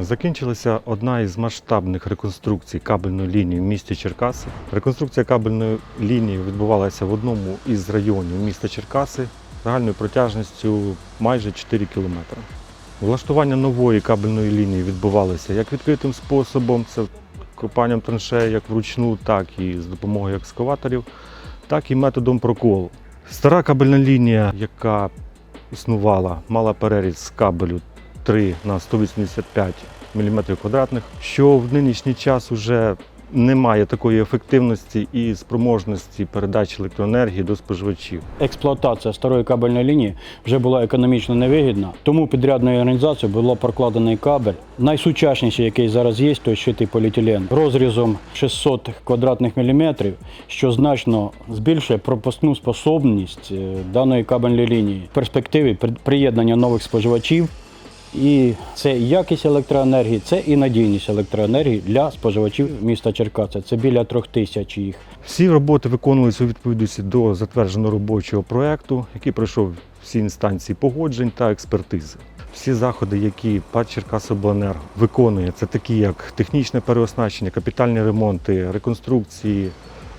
Закінчилася одна із масштабних реконструкцій кабельної лінії в місті Черкаси. Реконструкція кабельної лінії відбувалася в одному із районів міста Черкаси загальною протяжністю майже 4 кілометри. Влаштування нової кабельної лінії відбувалося як відкритим способом, це копанням траншеї як вручну, так і з допомогою екскаваторів, так і методом проколу. Стара кабельна лінія, яка існувала, мала переріз кабелю 3 на 185 мм квадратних, що в нинішній час вже немає такої ефективності і спроможності передачі електроенергії до споживачів. Експлуатація старої кабельної лінії вже була економічно невигідна, тому підрядною організацією було прокладений кабель. Найсучасніший, який зараз є, то щитий поліетилен розрізом 600 квадратних міліметрів, що значно збільшує пропускну способність е, даної кабельної лінії. В перспективі при- приєднання нових споживачів. І це якість електроенергії, це і надійність електроенергії для споживачів міста Черкаси. Це біля трьох тисяч їх. Всі роботи виконувалися у відповідності до затвердженого робочого проекту, який пройшов всі інстанції погоджень та експертизи. Всі заходи, які ПАД Черкасобленерго виконує, це такі як технічне переоснащення, капітальні ремонти, реконструкції,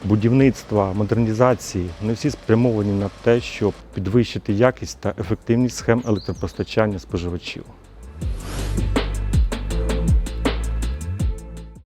будівництва, модернізації, вони всі спрямовані на те, щоб підвищити якість та ефективність схем електропостачання споживачів.